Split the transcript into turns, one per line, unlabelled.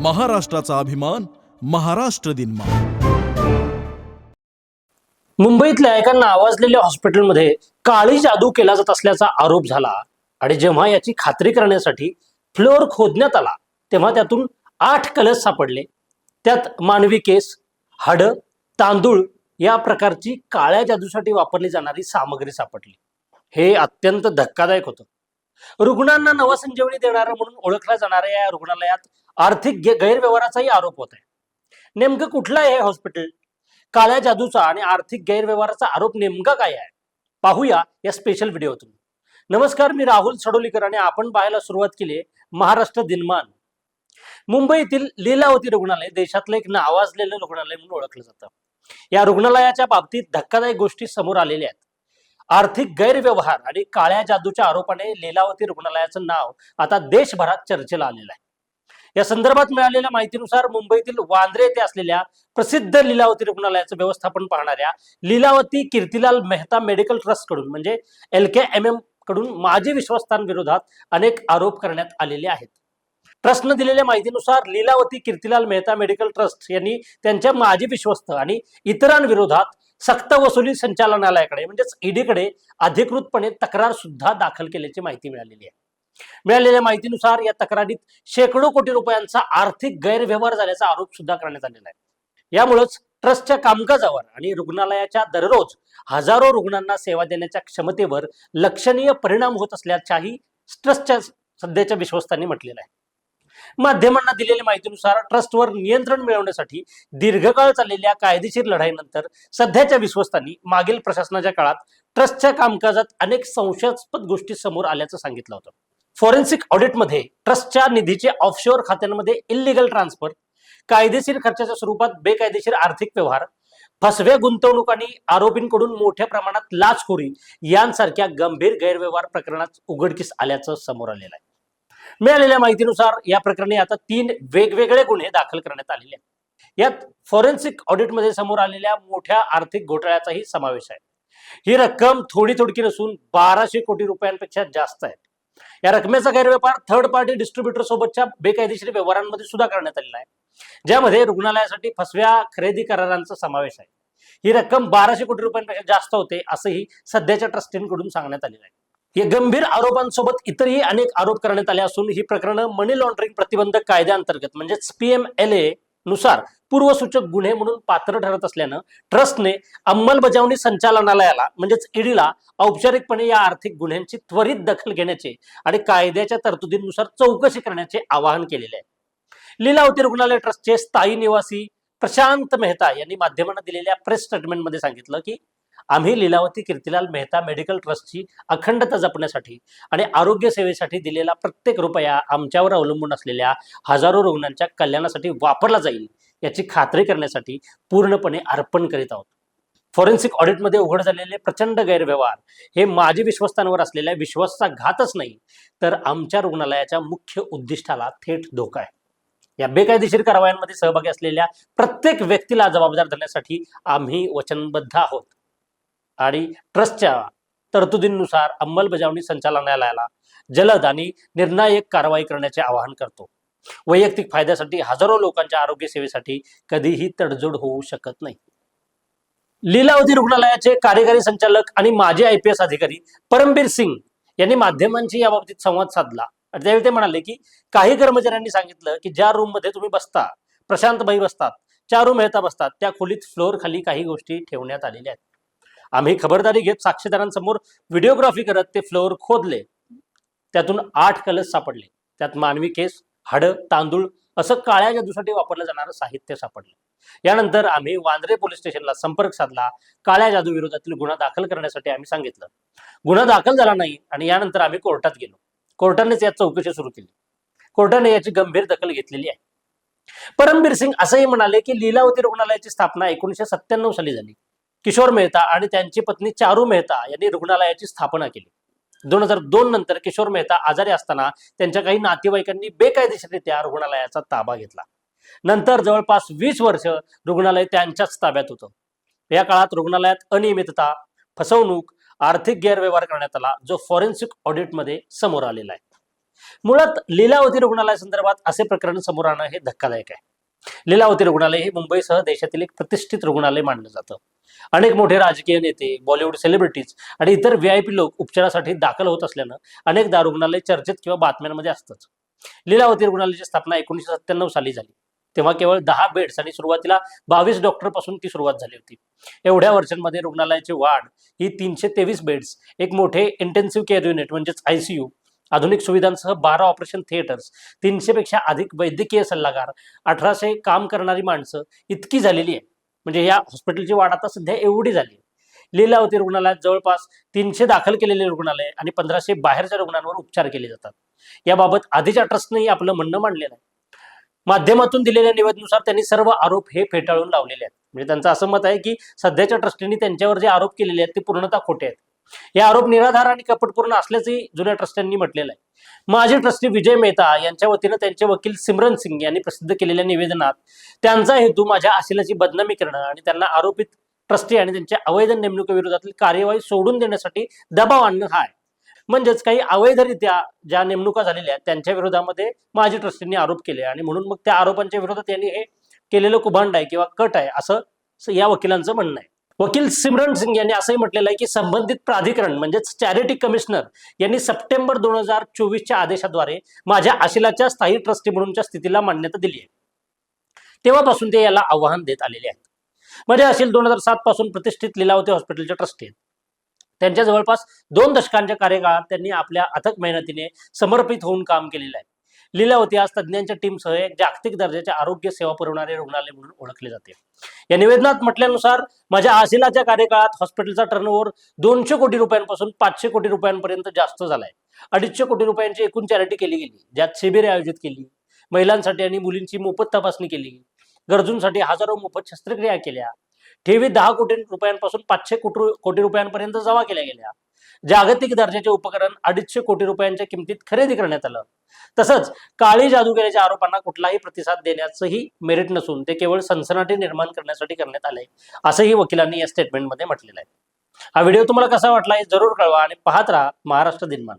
महाराष्ट्राचा अभिमान महाराष्ट्र दिन
मुंबईतल्या एका नावाजलेल्या हॉस्पिटलमध्ये काळी जादू केला जात असल्याचा आरोप झाला आणि जेव्हा याची खात्री करण्यासाठी फ्लोअर खोदण्यात आला तेव्हा त्यातून आठ कलश सापडले. त्यात मानवी केस हाड तांदूळ या प्रकारची काळ्या जादूसाठी वापरली जाणारी सामग्री सापडली. हे अत्यंत धक्कादायक होतं. रुग्णांना नवसंजीवनी देणारं म्हणून ओळखल्या जाणाऱ्या या रुग्णालयात आर्थिक गैरव्यवहाराचाही आरोप होत आहे. नेमकं कुठलं आहे हे हॉस्पिटल काळ्या जादूचा आणि आर्थिक गैरव्यवहाराचा आरोप नेमका काय आहे? पाहूया या स्पेशल व्हिडिओतून नमस्कार मी राहुल सडोलीकर आणि आपण पाहायला सुरुवात केली महाराष्ट्र दिनमान. मुंबईतील लीलावती रुग्णालय देशातलं एक नावाजलेलं रुग्णालय म्हणून ओळखलं जातं. या रुग्णालयाच्या बाबतीत धक्कादायक गोष्टी समोर आलेल्या आहेत. आर्थिक गैरव्यवहार आणि काळ्या जादूच्या आरोपाने लीलावती रुग्णालयाचं नाव आता देशभरात चर्चेला आलेलं आहे. या संदर्भात मिळालेल्या माहितीनुसार मुंबईतील वांद्रे येथे असलेल्या प्रसिद्ध लीलावती रुग्णालयाचं व्यवस्थापन पाहणाऱ्या लीलावती कीर्तिलाल मेहता मेडिकल ट्रस्टकडून म्हणजे एल के एम एमकडून माजी विश्वस्तांविरोधात अनेक आरोप करण्यात आलेले आहेत. ट्रस्टनं दिलेल्या माहितीनुसार लीलावती कीर्तिलाल मेहता मेडिकल ट्रस्ट यांनी त्यांच्या माजी विश्वस्त आणि इतरांविरोधात सक्त वसुली संचालनालयाकडे म्हणजेच ईडीकडे अधिकृतपणे तक्रार सुद्धा दाखल केल्याची माहिती मिळालेली आहे. मिळालेल्या माहितीनुसार या तक्रारीत शेकडो कोटी रुपयांचा आर्थिक गैरव्यवहार झाल्याचा आरोप सुद्धा करण्यात आलेला आहे. यामुळेच ट्रस्टच्या कामकाजावर आणि रुग्णालयाच्या दररोज हजारो रुग्णांना सेवा देण्याच्या क्षमतेवर लक्षणीय परिणाम होत असल्याच्याही ट्रस्टच्या सध्याच्या विश्वस्तांनी म्हटलेलं आहे. माध्यमांना दिलेल्या माहितीनुसार ट्रस्टवर नियंत्रण मिळवण्यासाठी दीर्घकाळ चाललेल्या कायदेशीर लढाईनंतर सध्याच्या विश्वस्तांनी मागील प्रशासनाच्या काळात ट्रस्टच्या कामकाजात अनेक संशयास्पद गोष्टी समोर आल्याचं सांगितलं होतं. फॉरेन्सिक ऑडिटमध्ये ट्रस्टच्या निधीचे ऑफशोअर खात्यांमध्ये इलिगल ट्रान्सफर कायदेशीर खर्चाच्या स्वरूपात बेकायदेशीर आर्थिक व्यवहार फसव्या गुंतवणूक आणि आरोपींकडून मोठ्या प्रमाणात लाचखोरी यांसारख्या गंभीर गैरव्यवहार प्रकरणात उघडकीस आल्याचं समोर आलेलं आहे. मिळालेल्या माहितीनुसार या प्रकरणी आता तीन वेगवेगळे गुन्हे दाखल करण्यात आलेले आहेत. यात फॉरेन्सिक ऑडिटमध्ये समोर आलेल्या मोठ्या आर्थिक घोटाळ्याचाही समावेश आहे. ही रक्कम थोडी थोडकी नसून बाराशे कोटी रुपयांपेक्षा जास्त आहे. या रकमेचा गैरव्यापार थर्ड पार्टी डिस्ट्रीब्युटर सोबतच्या बेकायदेशीर व्यवहारांमध्ये सुद्धा करण्यात आलेला आहे. ज्यामध्ये रुग्णालयासाठी फसव्या खरेदी करारांचा समावेश आहे. ही रक्कम बाराशे कोटी रुपयांपेक्षा जास्त होते असंही सध्याच्या ट्रस्टींकडून सांगण्यात आलेलं आहे. या गंभीर आरोपांसोबत इतरही अनेक आरोप करण्यात आले असून ही प्रकरणं मनी लॉन्ड्रिंग प्रतिबंधक कायद्याअंतर्गत म्हणजेच पीएमएलए नुसार पूर्वसूचक गुन्हे म्हणून पात्र ठरत असल्यानं ट्रस्टने अंमलबजावणी संचालनालयाला म्हणजेच ईडीला औपचारिकपणे या आर्थिक गुन्ह्यांची त्वरित दखल घेण्याचे आणि कायद्याच्या तरतुदींनुसार चौकशी करण्याचे आवाहन केलेले आहे. लीलावती रुग्णालय ट्रस्टचे स्थायी निवासी प्रशांत मेहता यांनी माध्यमांना दिलेल्या प्रेस स्टेटमेंटमध्ये सांगितलं की आम्ही लीलावती कीर्तिलाल मेहता मेडिकल ट्रस्टची अखंडता जपण्यासाठी आणि आरोग्य सेवेसाठी दिलेला प्रत्येक रुपया आमच्यावर अवलंबून असलेल्या हजारो रुग्णांच्या कल्याणासाठी वापरला जाईल याची खात्री करण्यासाठी पूर्णपणे अर्पण करीत आहोत. फॉरेन्सिक ऑडिटमध्ये उघड झालेले प्रचंड गैरव्यवहार हे माजी विश्वस्तांवर असलेल्या विश्वासाचा घातच नाही तर आमच्या रुग्णालयाच्या मुख्य उद्दिष्टाला थेट धोका आहे. या बेकायदेशीर कारवायांमध्ये सहभागी असलेल्या प्रत्येक व्यक्तीला जबाबदार धरण्यासाठी आम्ही वचनबद्ध आहोत. आणि ट्रस्टच्या तरतुदींनुसार अंमलबजावणी संचालनालयाला जलद आणि निर्णायक कारवाई करण्याचे आवाहन करतो. वैयक्तिक फायद्यासाठी हजारो लोकांच्या आरोग्य सेवेसाठी कधीही तडजोड होऊ शकत नाही. लीलावती रुग्णालयाचे कार्यकारी संचालक आणि माजी आय पी एस अधिकारी परमबीर सिंग यांनी माध्यमांशी याबाबतीत संवाद साधला. आणि त्यावेळी ते म्हणाले की काही कर्मचाऱ्यांनी सांगितलं की ज्या रूममध्ये तुम्ही बसता प्रशांतबाई बसतात चार रूम मेहता बसतात त्या खोलीत फ्लोअर खाली काही गोष्टी ठेवण्यात आलेल्या आहेत. आम्ही खबरदारी घेत साक्षीदारांसमोर व्हिडिओग्राफी करत ते फ्लोअर खोदले. त्यातून आठ कलश सापडले. त्यात मानवी केस हाडं तांदूळ असं काळ्या जादूसाठी वापरलं जाणारं साहित्य सापडलं. यानंतर आम्ही वांद्रे पोलीस स्टेशनला संपर्क साधला. काळ्या जादू विरोधातील गुन्हा दाखल करण्यासाठी आम्ही सांगितलं. गुन्हा दाखल झाला नाही आणि यानंतर आम्ही कोर्टात गेलो. कोर्टानेच यात चौकशी सुरू केली. कोर्टाने याची गंभीर दखल घेतलेली आहे. परमबीर सिंग असंही म्हणाले की लीलावती रुग्णालयाची स्थापना एकोणीशे सत्त्याण्णव साली झाली. किशोर मेहता आणि त्यांची पत्नी चारू मेहता यांनी रुग्णालयाची स्थापना केली. दोन हजार दोन नंतर किशोर मेहता आजारी असताना त्यांच्या काही नातेवाईकांनी बेकायदेशीररित्या रुग्णालयाचा ताबा घेतला. नंतर जवळपास वीस वर्ष रुग्णालय त्यांच्याच ताब्यात होतं. या काळात रुग्णालयात अनियमितता फसवणूक आर्थिक गैरव्यवहार करण्यात आला जो फॉरेन्सिक ऑडिटमध्ये समोर आलेला आहे. मुळात लीलावती रुग्णालयासंदर्भात असे प्रकरण समोर आणणं हे धक्कादायक आहे. लीलावती रुग्णालय हे मुंबईसह देशातील एक प्रतिष्ठित रुग्णालय मानलं जातं. अनेक मोठे राजकीय नेते बॉलिवूड सेलिब्रिटीज आणि इतर व्ही आय पी लोक उपचारासाठी दाखल होत असल्यानं अनेकदा रुग्णालय चर्चेत किंवा बातम्यांमध्ये असतंच. लीलावती रुग्णालयाची स्थापना एकोणीसशे सत्त्याण्णव साली झाली. तेव्हा केवळ दहा बेड्स आणि सुरुवातीला बावीस डॉक्टरपासून ती सुरुवात झाली होती. एवढ्या वर्षांमध्ये रुग्णालयाची वाढ ही तीनशे तेवीस बेड्स एक मोठे इंटेन्सिव्ह केअर युनिट म्हणजेच आयसीयू आधुनिक सुविधांसह बारा ऑपरेशन थिएटर्स तीनशे पेक्षा अधिक वैद्यकीय सल्लागार अठराशे काम करणारी माणसं इतकी झालेली आहे. म्हणजे या हॉस्पिटलची वाढ आता सध्या एवढी झाली लीलावती रुग्णालयात जवळपास तीनशे दाखल केलेले रुग्णालय आणि पंधराशे बाहेरच्या रुग्णांवर उपचार केले जातात. याबाबत आधीच्या ट्रस्टनेही आपलं म्हणणं मांडलेलं आहे. माध्यमातून दिलेल्या निवेदनुसार त्यांनी सर्व आरोप हे फेटाळून लावलेले आहेत. म्हणजे त्यांचं असं मत आहे की सध्याच्या ट्रस्टींनी त्यांच्यावर जे आरोप केलेले आहेत ते पूर्णतः खोटे आहेत. हे आरोप निराधार आणि कपटपूर्ण असल्याचंही जुन्या ट्रस्ट्यांनी म्हटलेलं आहे. माजी ट्रस्टी विजय मेहता यांच्या वतीनं त्यांचे वकील सिमरन सिंग यांनी प्रसिद्ध केलेल्या निवेदनात त्यांचा हेतू माझ्या आशिलाची बदनामी करणं आणि त्यांना आरोपित ट्रस्टी आणि त्यांच्या अवैध नेमणुकीविरोधातील कार्यवाही सोडून देण्यासाठी दबाव आणणं हा आहे. म्हणजेच काही अवैधरित्या ज्या नेमणुका झालेल्या आहेत त्यांच्या विरोधामध्ये माजी ट्रस्टींनी आरोप केले आणि म्हणून मग त्या आरोपांच्या विरोधात यांनी हे केलेलं कुभांड आहे किंवा कट आहे असं या वकिलांचं म्हणणं आहे. वकील सिमरन सिंग यांनी असंही म्हटलेलं आहे की संबंधित प्राधिकरण म्हणजेच चॅरिटी कमिशनर यांनी सप्टेंबर दोन हजार चोवीसच्या आदेशाद्वारे माझ्या आशिलाच्या स्थायी ट्रस्टी म्हणूनच्या स्थितीला मान्यता दिली आहे. तेव्हापासून ते याला आव्हान देत आलेले आहेत. म्हणजे असेल दोन हजार सात पासून प्रतिष्ठित लिलावती हॉस्पिटलचे ट्रस्टी आहेत. त्यांच्या जवळपास दोन दशकांच्या कार्यकाळात त्यांनी आपल्या अथक मेहनतीने समर्पित होऊन काम केलेलं आहे. लीलावती आज तज्ज्ञांच्या टीमसह एक जागतिक दर्जाच्या आरोग्य सेवा पुरवणारे रुग्णालय म्हणून ओळखले जाते. या निवेदनात म्हटल्यानुसार माझ्या आशिलाच्या कार्यकाळात हॉस्पिटलचा टर्नओव्हर दोनशे कोटी रुपयांपासून पाचशे कोटी रुपयांपर्यंत जास्त झालाय. अडीचशे कोटी रुपयांची एकूण चॅरिटी केली गेली ज्यात शिबिरे आयोजित केली महिलांसाठी आणि मुलींची मोफत तपासणी केली गरजूंसाठी हजारो मोफत शस्त्रक्रिया केल्या ठेवी दहा कोटी रुपयांपासून पाचशे कोटी कोटी रुपयांपर्यंत जमा केल्या गेल्या. जागतिक दर्जाचे उपकरण अडीचशे कोटी रुपयांच्या किमतीत खरेदी करण्यात आलं. तसंच काळी जादू केल्याच्या आरोपांना कुठलाही प्रतिसाद देण्याचंही मेरिट नसून ते केवळ सनसनाटी निर्माण करण्यासाठी करण्यात आलंय असंही वकिलांनी या स्टेटमेंटमध्ये म्हटलेलं आहे. हा व्हिडिओ तुम्हाला कसा वाटला हे जरूर कळवा आणि पाहत राहा महाराष्ट्र दिनमान.